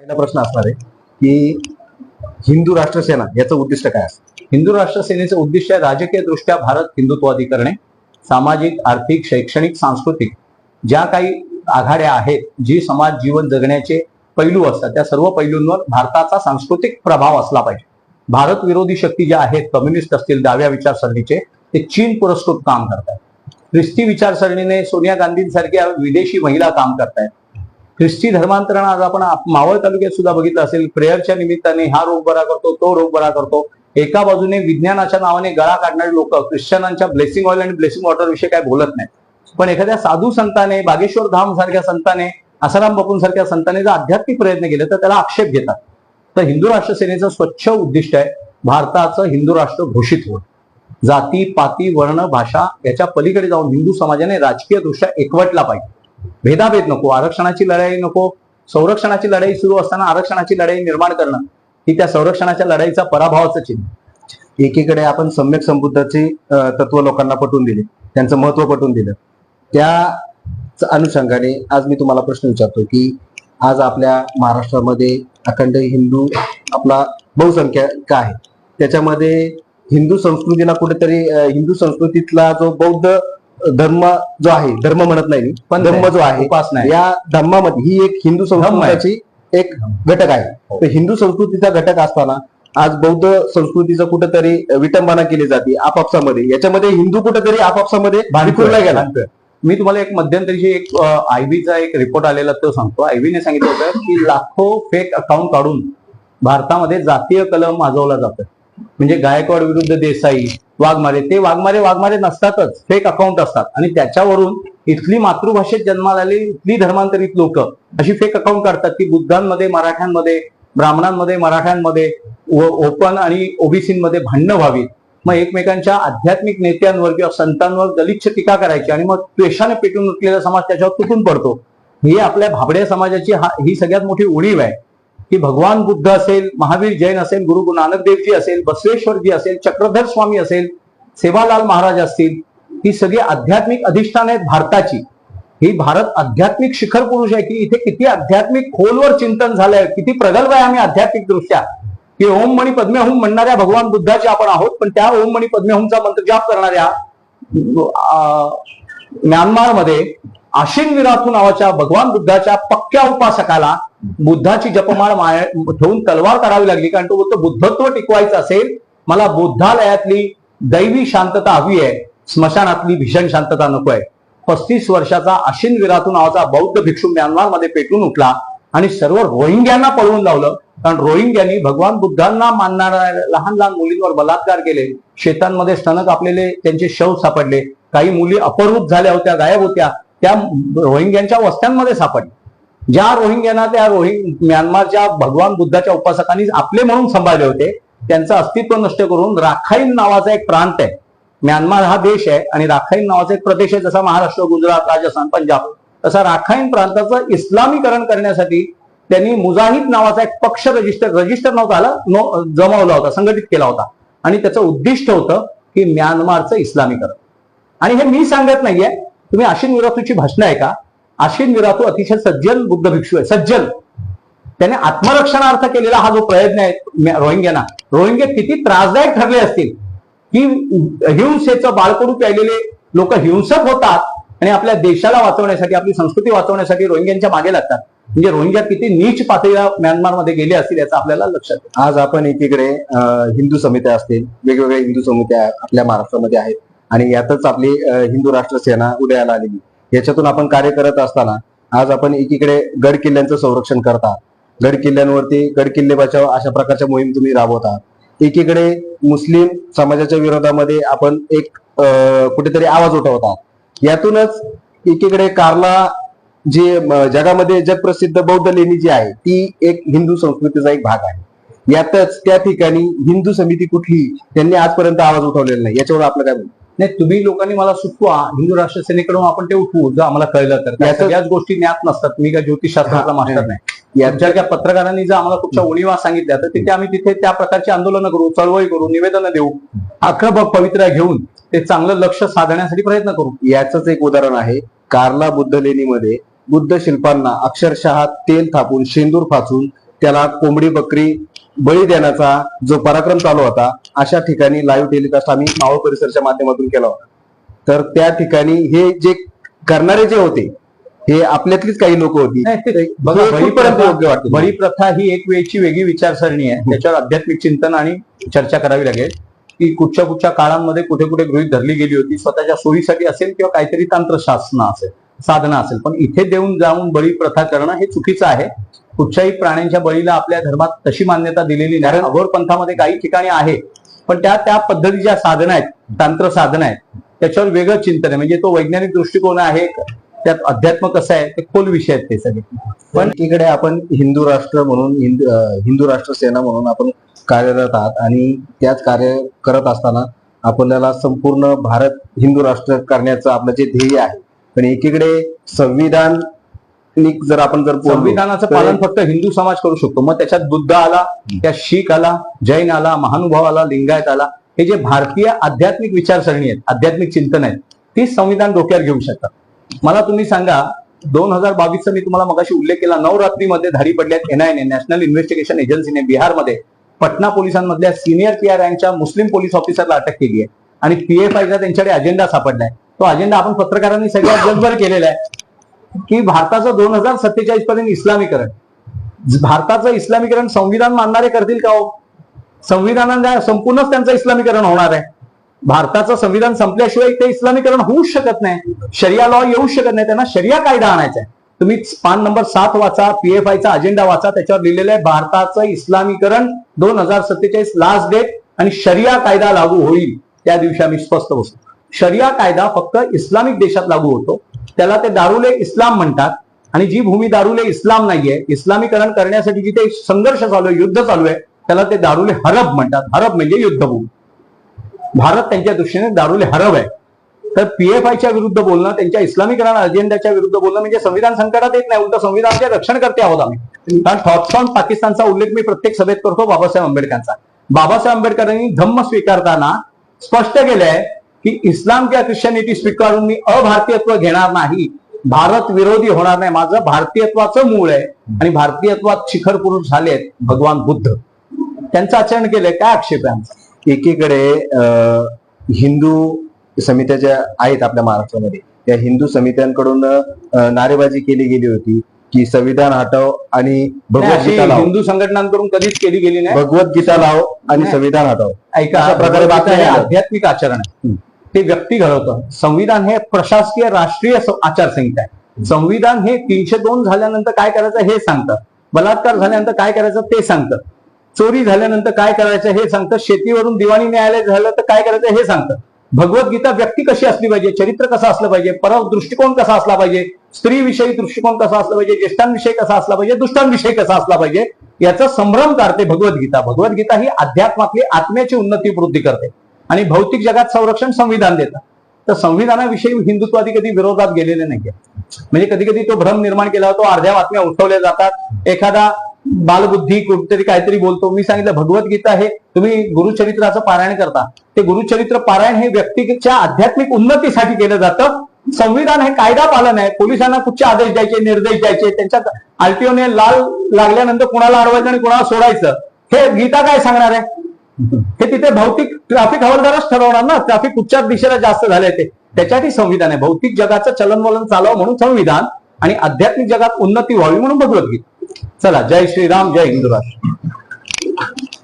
पहिला प्रश्न असणार आहे की हिंदू राष्ट्रसेना याचं उद्दिष्ट काय असतं? हिंदू राष्ट्रसेनेचं उद्दिष्ट आहे राजकीय दृष्ट्या भारत हिंदुत्ववादी करणे सामाजिक आर्थिक शैक्षणिक सांस्कृतिक ज्या काही आघाड्या आहेत जी समाज जीवन जगण्याचे पैलू असतात त्या सर्व पैलूंवर भारताचा सांस्कृतिक प्रभाव असला पाहिजे. भारत विरोधी शक्ती ज्या आहेत कम्युनिस्ट असतील डाव्या विचारसरणीचे ते चीन पुरस्कृत काम करतात ख्रिस्ती विचारसरणीने सोनिया गांधींसारख्या विदेशी महिला काम करतायत. ख्रिस्ती धर्मांतरण आज आपण मावळ तालुक्यात सुद्धा बघितलं असेल. प्रेयरच्या निमित्ताने हा रोग बरा करतो तो रोग बरा करतो. एका बाजूने विज्ञानाच्या नावाने गळा काढणारे लोक ख्रिश्चनांच्या ब्लेसिंग ऑइल आणि ब्लेसिंग वॉटर विषयी काय बोलत नाहीत. पण एखाद्या साधू संताने बागेश्वर धाम सारख्या संताने आसाराम बापूं सारख्या संताने जर आध्यात्मिक प्रयत्न केले तर त्याला आक्षेप घेतात. तर हिंदू राष्ट्र सेनेचं स्वच्छ उद्दिष्ट आहे भारताचं हिंदू राष्ट्र घोषित होणं. जाती पाती वर्ण भाषा याच्या पलीकडे जाऊन हिंदू समाजाने राजकीय दृष्ट्या एकवटला पाहिजे. भेदाभेद नको आरक्षणाची लढाई नको. संरक्षणाची लढाई सुरू असताना आरक्षणाची लढाई निर्माण करणं ही त्या संरक्षणाच्या लढाईचा पराभवाचं चिन्ह एकीकडे आपण सम्यक संबुद्धाचे तत्व लोकांना पटवून दिले त्यांचं महत्त्व पटवून दिलं. त्या अनुषंगाने आज मी तुम्हाला प्रश्न विचारतो की आज आपल्या महाराष्ट्रामध्ये अखंड हिंदू आपला बहुसंख्याक आहे? त्याच्यामध्ये हिंदू संस्कृतीला कुठेतरी हिंदू संस्कृतीतला जो बौद्ध धर्म जो आहे धर्म म्हणत नाही पण धम्म जो आहे उपासना. या धम्मामध्ये ही एक हिंदू संस्कृतीची एक घटक आहे. तर हिंदू संस्कृतीचा घटक असताना आज बौद्ध संस्कृतीचं कुठेतरी विटंबना केली जाते आपापसामध्ये. याच्यामध्ये हिंदू कुठेतरी आपापसामध्ये विखुरला गेला. मी तुम्हाला एक मध्यंतरीची एक आयबीचा एक रिपोर्ट आलेला तो सांगतो. आयबीने सांगितलं होतं की लाखो फेक अकाउंट काढून भारतामध्ये जातीय कलम माजवला जातो म्हणजे गायकवाड विरुद्ध देसाई वाघमारे ते वाघमारे वाघमारे नसतातच. फेक अकाउंट असतात. आणि त्याच्यावरून इथली मातृभाषेत जन्माला आलेली इथली धर्मांतरित लोक अशी फेक अकाउंट काढतात की बुद्धांमध्ये मराठ्यांमध्ये ब्राह्मणांमध्ये मराठ्यांमध्ये ओपन आणि ओबीसीमध्ये भांडणं व्हावीत मग एकमेकांच्या आध्यात्मिक नेत्यांवर किंवा संतांवर गलिच्छ टीका करायची आणि मग पेशाने पेटून उठलेला समाज त्याच्यावर तुटून पडतो. ही आपल्या भाबड्या समाजाची हा- ही सगळ्यात मोठी उणीव आहे. की भगवान बुद्ध असेल महावीर जैन असेल गुरु नानक देवजी असेल बसवेश्वरजी असेल चक्रधर स्वामी असेल सेवालाल महाराज असतील ही सगळी आध्यात्मिक अधिष्ठान आहेत भारताची. ही भारत आध्यात्मिक शिखर पुरुष आहे की इथे किती आध्यात्मिक खोलवर चिंतन झालंय किती प्रगल्भ आहे आम्ही आध्यात्मिक दृष्ट्या की ओम मणी पद्मे होम म्हणणाऱ्या भगवान बुद्धाचे आपण आहोत पण त्या ओम मणी पद्मे होमचा मंत्र जाप करणाऱ्या म्यानमारमध्ये आशिन विराथू नावाच्या भगवान बुद्धाच्या पक्क्या उपासकाला बुद्धाची जपमाळ माय ठेवून तलवार करावी लागली. कारण तो बोलतो बुद्धत्व टिकवायचं असेल मला बुद्धालयातली दैवी शांतता हवी आहे. स्मशानातली भीषण शांतता नको आहे पस्तीस वर्षाचा आशिन विराथू नावाचा बौद्ध भिक्षू म्यानमारमध्ये पेटून उठला आणि सर्व रोहिंग्यांना पळवून लावलं. कारण रोहिंग्यांनी भगवान बुद्धांना मानणाऱ्या लहान लहान मुलींवर बलात्कार केले. शेतांमध्ये स्तन कापलेले त्यांचे शव सापडले. काही मुली अपरूप झाल्या होत्या गायब होत्या. त्या रोहिंग्यांच्या वस्त्यांमध्ये सापडल्या. ज्या रोहिंग्यांना त्या रोहिंग म्यानमारच्या भगवान बुद्धाच्या उपासकांनी आपले म्हणून सांभाळले होते त्यांचं अस्तित्व नष्ट करून राखाईन नावाचा एक प्रांत आहे. म्यानमार हा देश आहे आणि राखाईन नावाचा एक प्रदेश आहे जसा महाराष्ट्र गुजरात राजस्थान पंजाब. तसा राखाईन प्रांताचं इस्लामीकरण करण्यासाठी त्यांनी मुजाहिद नावाचा एक पक्ष रजिस्टर रजिस्टर नव्हता आला नो जमवला होता संघटित केला होता. आणि त्याचं उद्दिष्ट होतं की म्यानमारचं इस्लामीकरण. आणि हे मी सांगत नाहीये. तुम्ही आशिन विरातूची भाषणं आहे का आशिन विरातो अतिशय सज्जन बुद्ध भिक्षू आहे सज्जन. त्याने आत्मरक्षणार्थ केलेला हा जो प्रयत्न आहे रोहिंग्यांना रोहिंगे किती त्रासदायक ठरले असतील की हिंसेचं बाळकडू प्यायलेले लोक हिंसक होतात आणि आपल्या देशाला वाचवण्यासाठी आपली संस्कृती वाचवण्यासाठी रोहिंग्यांच्या मागे लागतात. म्हणजे रोहिंग्या किती नीच पातळीला म्यानमारमध्ये गेले असतील याचं आपल्याला लक्षात आज आपण एकीकडे हिंदू समित्या असतील वेगवेगळ्या हिंदू समित्या आपल्या महाराष्ट्रामध्ये आहेत आणि यातच आपली हिंदू राष्ट्र सेना उदयाला आलेली. याच्यातून आपण कार्य करत असताना आज आपण एकीकडे गड किल्ल्यांचं संरक्षण करता गड किल्ल्यांवरती गड किल्ले बचाव अशा प्रकारच्या मोहीम तुम्ही राबवता. एकीकडे मुस्लिम समाजाच्या विरोधामध्ये आपण एक अं, कुठेतरी आवाज उठवता. यातूनच एकीकडे कार्ला जे जगामध्ये जगप्रसिद्ध बौद्ध लेणी जी आहे ती एक हिंदू संस्कृतीचा एक भाग आहे. यातच त्या ठिकाणी हिंदू समिती कुठली त्यांनी आजपर्यंत आवाज उठवलेला नाही. याच्यावर आपलं काय म्हणतो नाही तुम्ही लोकांनी मला सुचवा हिंदू राष्ट्र सेनेकडून आपण ते उठवू जर आम्हाला कळलं तर. सगळ्याच गोष्टी ज्ञात नसतात. मी काय ज्योतिषशास्त्रातला हा, मास्टर नाही. याच्या यांच्या पत्रकारांनी जर आम्हाला कुठच्या उणीवा सांगितल्या तर तिथे आम्ही तिथे त्या प्रकारची आंदोलनं करू चळवळी करू निवेदनं देऊ. अख्रं पवित्र्या घेऊन ते चांगलं लक्ष साधण्यासाठी प्रयत्न करू. याचंच एक उदाहरण आहे. कार्ला बुद्ध लेणीमध्ये बुद्ध शिल्पांना अक्षरशः तेल थापून शेंदूर फाचून त्याला कोंबडी बकरी बळी देण्याचा जो पराक्रम चालू होता अशा ठिकाणी लाईव्ह टेलिकास्ट आम्ही मावळ परिसरच्या माध्यमातून केला होता. तर त्या ठिकाणी हे जे करणारे जे होते हे आपल्यातलीच काही लोक होती. हे बघा, बळी कुठपर्यंत प्रथा- योग्य वाटतं. बळी प्रथा ही एक वेळची वेगळी विचारसरणी आहे. त्याच्यावर आध्यात्मिक चिंतन आणि चर्चा करावी लागेल. की कुठच्या कुठच्या काळांमध्ये कुठे कुठे गृहित धरली गेली होती स्वतःच्या सोयीसाठी असेल किंवा काहीतरी तंत्रशास्त्र असेल साधना असेल. पण इथे देऊन जाऊन बळी प्रथा करणं हे चुकीचं आहे. कुठच्याही प्राण्यांच्या बळीला आपल्या धर्मात तशी मान्यता दिलेली नाही. अघोर पंथामध्ये काही ठिकाणी आहे पण त्या त्या पद्धतीच्या साधना आहेत तंत्र साधना आहेत. त्याच्यावर वेगळं चिंतन आहे. म्हणजे तो वैज्ञानिक दृष्टिकोन आहे त्यात अध्यात्म कसं आहे ते खोल विषय आहेत ते सगळे. पण इकडे आपण हिंदू राष्ट्र म्हणून हिंदू हिंदू राष्ट्र सेना म्हणून आपण कार्यरत आहात आणि त्याच कार्य करत असताना आपल्याला संपूर्ण भारत हिंदू राष्ट्र करण्याचं आपलं जे ध्येय आहे. पण एकीकडे संविधान जर आपण जर संविधानाचं पालन फक्त हिंदू समाज करू शकतो. मग त्याच्यात बुद्ध आला त्या शीख आला जैन आला महानुभाव आला लिंगायत आला हे जे भारतीय आध्यात्मिक विचारसरणी आहेत आध्यात्मिक चिंतन आहेत ती संविधान डोक्यावर घेऊ शकतात. मला तुम्ही सांगा दोन हजार बावीसचा मी तुम्हाला मगाशी उल्लेख केला नवरात्रीमध्ये धाडी पडल्यात एनआयने नॅशनल इन्व्हेस्टिगेशन एजन्सीने बिहारमध्ये पटना पोलिसांमधल्या सिनियर पीआर यांच्या मुस्लिम पोलीस ऑफिसरला अटक केली आहे. आणि पीएफआयचा त्यांच्याकडे अजेंडा सापडलाय. तो अजेंडा आपण पत्रकारांनी सगळ्या जगभर केलेला आहे. की भारताचं दोन हजार सत्तेचाळीस पर्यंत इस्लामीकरण. भारताचं इस्लामीकरण संविधान मानणारे करतील का हो? संविधानाने संपूर्णच त्यांचं इस्लामीकरण होणार आहे. भारताचं संविधान संपल्याशिवाय ते इस्लामीकरण होऊच शकत नाही. शरिया लॉ येऊच शकत नाही. त्यांना शरिया कायदा आणायचा आहे. तुम्ही पान नंबर सात वाचा पीएफआयचा अजेंडा वाचा त्याच्यावर लिहिलेलं आहे भारताचं इस्लामीकरण दोन हजार सत्तेचाळीस लास्ट डेट आणि शरिया कायदा लागू होईल. त्या दिवशी आम्ही स्पष्ट बसतो शरिया कायदा फक्त इस्लामिक देशात लागू होतो. त्याला ते दारुले इस्लाम म्हणतात. आणि जी भूमी दारुले इस्लाम नाहीये इस्लामीकरण करण्यासाठी जिथे संघर्ष चालू आहे युद्ध चालू आहे त्याला ते दारुले हरब म्हणतात. हरब म्हणजे युद्धभूमी. भारत त्यांच्या दृष्टीने दारुले हरब आहे. तर पीएफआयच्या विरुद्ध बोलणं त्यांच्या इस्लामीकरण अजेंड्याच्या विरुद्ध बोलणं म्हणजे संविधान संकटात येत नाही उलट संविधानाचे रक्षण करते आहोत आम्ही. कारण थॉट्स ऑन पाकिस्तानचा उल्लेख मी प्रत्येक सभेत करतो बाबासाहेब आंबेडकरांचा. बाबासाहेब आंबेडकरांनी धम्म स्वीकारताना स्पष्ट केलंय की इस्लाम किंवा ख्रिश्चनिटी स्वीकारून मी अभारतीयत्व घेणार नाही. भारत विरोधी होणार नाही. माझं भारतीयत्वाचं मूळ आहे आणि भारतीयत्वात शिखर पुरुष झाले आहेत भगवान बुद्ध. त्यांचं आचरण केलंय. काय आक्षेप आहे एकीकडे हिंदू समित्या ज्या आहेत आपल्या महाराष्ट्रामध्ये त्या हिंदू समित्यांकडून नारेबाजी केली गेली होती की संविधान हटव आणि भगवद्गीता लाव. हिंदू संघटनांकडून कधीच केली गेली नाही. भगवद्गीता लाव आणि. संविधान हटव. ऐका प्रकारे. आध्यात्मिक आचरण आहे. ते व्यक्ती घडवतं. संविधान हे प्रशासकीय राष्ट्रीय आचारसंहिता आहे. संविधान हे तीनशे दोन झाल्यानंतर काय करायचं हे सांगतं. बलात्कार झाल्यानंतर काय करायचं ते सांगतं. चोरी झाल्यानंतर काय करायचं हे सांगतं. शेतीवरून दिवाणी न्यायालय झालं तर काय करायचं हे सांगतं. भगवद्गीता व्यक्ती कशी असली पाहिजे? चरित्र कसं असलं पाहिजे? पर दृष्टिकोन कसा असला पाहिजे? स्त्रीविषयी दृष्टिकोन कसा असला पाहिजे? ज्येष्ठांविषयी कसा असला पाहिजे? दुष्टांविषयी कसा असला पाहिजे? याचा संभ्रम काढते भगवद्गीता. भगवद्गीता ही अध्यात्मातली आत्म्याची उन्नती वृद्धी करते. आणि भौतिक जगात संरक्षण संविधान देतं. तर संविधानाविषयी हिंदुत्वादी कधी विरोधात गेलेले नाहीये. म्हणजे कधी कधी तो भ्रम निर्माण केला जातो अर्ध्या बातम्या उठवल्या जातात. एखादा बालबुद्धी कुठेतरी काहीतरी बोलतो. मी सांगितलं भगवद्गीता हे तुम्ही गुरुचरित्राचं पारायण करता. ते गुरुचरित्र पारायण हे व्यक्तीच्या आध्यात्मिक उन्नतीसाठी केलं जातं. संविधान हे कायदा पालन आहे. पोलिसांना कुठचे आदेश द्यायचे निर्देश द्यायचे त्यांच्या आरटीओने लाल लागल्यानंतर कुणाला अडवायचं आणि कुणाला सोडायचं? हे गीता काय सांगणार आहे? हे तिथे भौतिक ट्रॅफिक हवालदारच ठरवणार ना? ट्रॅफिक कुठच्या दिशेला जास्त झालंय ते. त्याच्यासाठी संविधान आहे. भौतिक जगाचं चलनवलन चालावं म्हणून संविधान आणि आध्यात्मिक जगात उन्नती व्हावी म्हणून भगवद्गीता. चला जय श्रीराम जय हिंदू राष्ट्र.